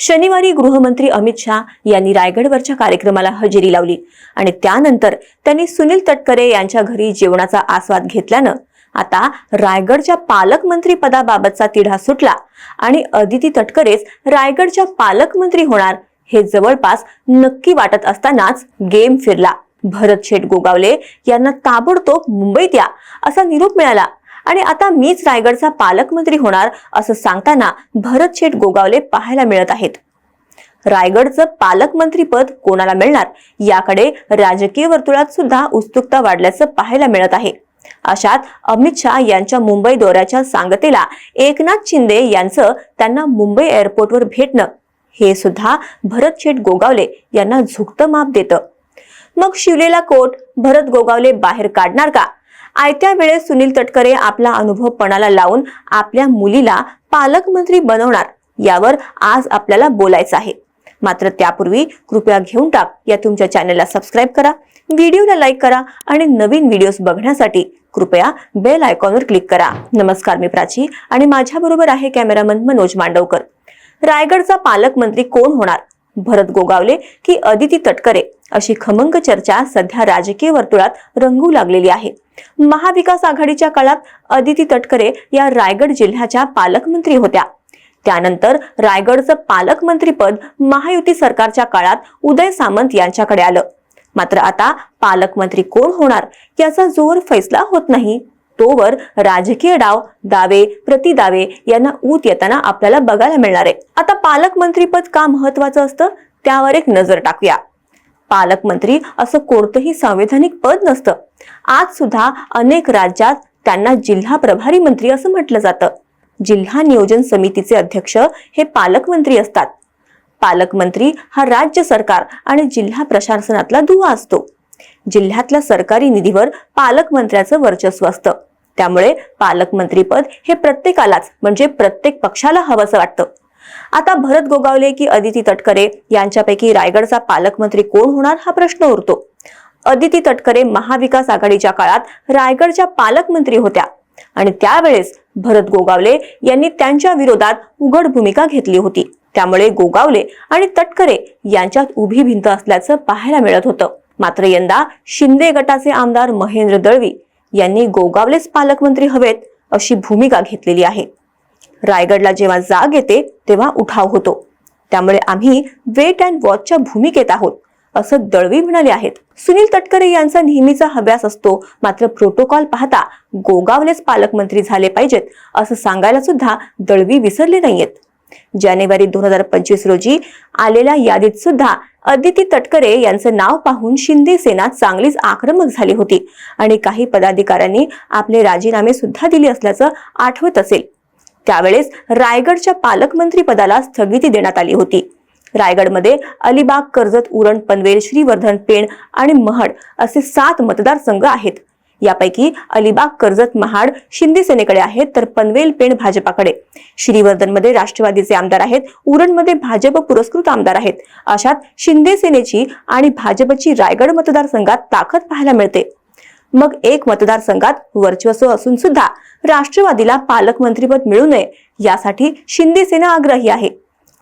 शनिवारी गृहमंत्री अमित शहा यांनी रायगडवरच्या कार्यक्रमाला हजेरी लावली आणि त्यानंतर त्यांनी सुनील तटकरे यांच्या घरी जेवणाचा आस्वाद घेतल्यानं आता रायगडच्या पालकमंत्री पदाबाबतचा तिढा सुटला आणि अदिती तटकरेच रायगडच्या पालकमंत्री होणार हे जवळपास नक्की वाटत असतानाच गेम फिरला. भरत शेठ गोगावले यांना ताबडतोब मुंबईत या असा निरोप मिळाला. आणि आता मीच रायगडचा पालकमंत्री होणार असं सांगताना भरत शेठ गोगावले पाहायला मिळत आहेत. रायगडचं पालकमंत्रीपद कोणाला मिळणार? याकडे राजकीय वर्तुळात सुद्धा उत्सुकता वाढल्याचं पाहायला मिळत आहे. अशात अमित शहा यांच्या मुंबई दौऱ्याच्या सांगतेला एकनाथ शिंदे यांचं त्यांना मुंबई एअरपोर्टवर भेटणं हे सुद्धा भरत शेठ गोगावले यांना झुकतं माप देतं. मग शिवलेला कोट भरत गोगावले बाहेर काढणार का? आयत्या वेळेस सुनील तटकरे आपला अनुभव पणाला लावून आपल्या मुलीला पालकमंत्री बनवणार यावर आज आपल्याला बोलायचं आहे. मात्र त्यापूर्वी कृपया घेऊन टाक या तुमच्या चॅनलला सबस्क्राईब करा व्हिडिओला लाईक करा आणि नवीन व्हिडिओज बघण्यासाठी कृपया बेल आयकॉनवर क्लिक करा. नमस्कार मी प्राची आणि माझ्या बरोबर आहे कॅमेरामन मनोज मांडवकर. रायगडचा पालकमंत्री कोण होणार? भरत गोगावले की अदिती तटकरे? अशी खमंग चर्चा सध्या राजकीय वर्तुळात रंगू लागलेली आहे. महाविकास आघाडीच्या काळात अदिती तटकरे या रायगड जिल्ह्याच्या पालकमंत्री होत्या. त्यानंतर रायगडचं पालकमंत्रीपद महायुती सरकारच्या काळात उदय सामंत यांच्याकडे आलं. मात्र आता पालकमंत्री कोण होणार याचा जोर फैसला होत नाही. तोवर राजकीय डाव दावे प्रतिदावे यांना ऊत येताना आपल्याला बघायला मिळणार आहे. आता पालकमंत्रीपद का महत्वाचं असतं? त्यावर एक नजर टाकूया. पालकमंत्री असं कोणतंही संवैधानिक पद नसतं. आज सुद्धा अनेक राज्यात त्यांना जिल्हा प्रभारी मंत्री असं म्हटलं जातं. जिल्हा नियोजन समितीचे अध्यक्ष हे पालकमंत्री असतात. पालकमंत्री हा राज्य सरकार आणि जिल्हा प्रशासनातला दुवा असतो. जिल्ह्यातल्या सरकारी निधीवर पालकमंत्र्याचं वर्चस्व असतं. त्यामुळे पालकमंत्रीपद हे प्रत्येकालाच म्हणजे प्रत्येक पक्षाला हवंसं वाटतं. आता भरत गोगावले की अदिती तटकरे यांच्यापैकी रायगडचा पालकमंत्री कोण होणार हा प्रश्न उरतो? अदिती तटकरे महाविकास आघाडीच्या काळात रायगडच्या पालकमंत्री होत्या. आणि त्यावेळेस भरत गोगावले यांनी त्यांच्या विरोधात उघड भूमिका घेतली होती. त्यामुळे गोगावले आणि तटकरे यांच्यात उभी भिंत असल्याचं पाहायला मिळत होतं. मात्र यंदा शिंदे गटाचे आमदार महेंद्र दळवी यांनी गोगावलेच पालकमंत्री हवेत अशी भूमिका घेतलेली आहे. रायगडला जेव्हा जाग येते तेव्हा उठाव होतो. त्यामुळे आम्ही वेट अँड वॉचच्या भूमिकेत आहोत असं दळवी म्हणाले आहेत. सुनील तटकरे यांचा नेहमीचा हव्यास असतो मात्र प्रोटोकॉल पाहता गोगावलेच पालकमंत्री झाले पाहिजेत असं सांगायला सुद्धा दळवी विसरले नाहीयेत. जानेवारी दोन हजार पंचवीस रोजी आलेल्या यादीत सुद्धा अदिती तटकरे यांचं नाव पाहून शिंदे सेना चांगलीच आक्रमक झाली होती आणि काही पदाधिकाऱ्यांनी आपले राजीनामे सुद्धा दिले असल्याचं आठवत असेल. त्यावेळेस रायगडच्या पालकमंत्री पदाला स्थगिती देण्यात आली होती. रायगडमध्ये अलिबाग कर्जत उरण पनवेल श्रीवर्धन पेण आणि महड असे सात मतदारसंघ आहेत. यापैकी अलिबाग कर्जत महाड शिंदे सेनेकडे आहेत तर पनवेल पेण भाजपाकडे. श्रीवर्धनमध्ये राष्ट्रवादीचे आमदार आहेत उरणमध्ये भाजप पुरस्कृत आमदार आहेत. अशात शिंदे सेनेची आणि भाजपची रायगड मतदारसंघात ताकद पाहायला मिळते. मग एक मतदारसंघात वर्चस्व असून सुद्धा राष्ट्रवादीला पालकमंत्रीपद मिळू नये यासाठी शिंदे सेना आग्रही आहे.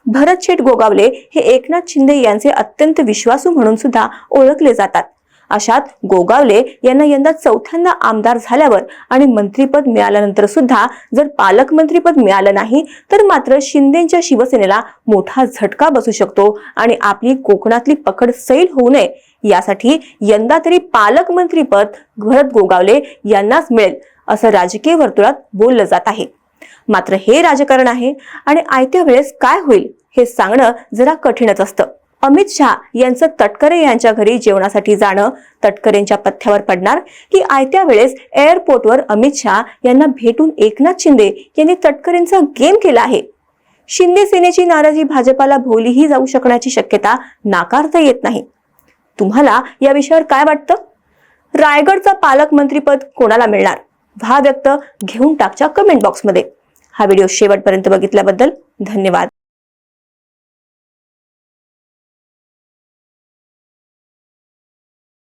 भरत शेठ गोगावले हे एकनाथ शिंदे यांचे अत्यंत विश्वासू म्हणून सुद्धा ओळखले जातात. अशात गोगावले यांना यंदा चौथ्यांदा आमदार झाल्यावर आणि मंत्रीपद मिळाल्यानंतर सुद्धा जर पालकमंत्रीपद मिळालं नाही तर मात्र शिंदेच्या शिवसेनेला मोठा झटका बसू शकतो आणि आपली कोकणातली पकड सैल होऊ नये. यासाठी यंदा तरी पालकमंत्रीपद भरत गोगावले यांनाच मिळेल असं राजकीय वर्तुळात बोललं जात आहे. मात्र हे राजकारण आहे आणि आयत्या वेळेस काय होईल हे सांगणं जरा कठीणच असतं. अमित शहा यांचं तटकरे यांच्या घरी जेवणासाठी जाणं तटकरेंच्या पथ्यावर पडणार. की आयत्या वेळेस एअरपोर्टवर अमित शहा यांना भेटून एकनाथ शिंदे यांनी तटकरेंचा गेम केला आहे. शिंदे सेनेची नाराजी भाजपाला भोवलीही जाऊ शकण्याची शक्यता नाकारता येत नाही. तुम्हाला या विषयावर काय वाटतं? रायगडचा पालकमंत्रीपद कोणाला मिळणार? व्हा व्यक्त घेऊन टाकच्या कमेंट बॉक्समध्ये हा व्हिडिओ शेवटपर्यंत बघितल्याबद्दल धन्यवाद.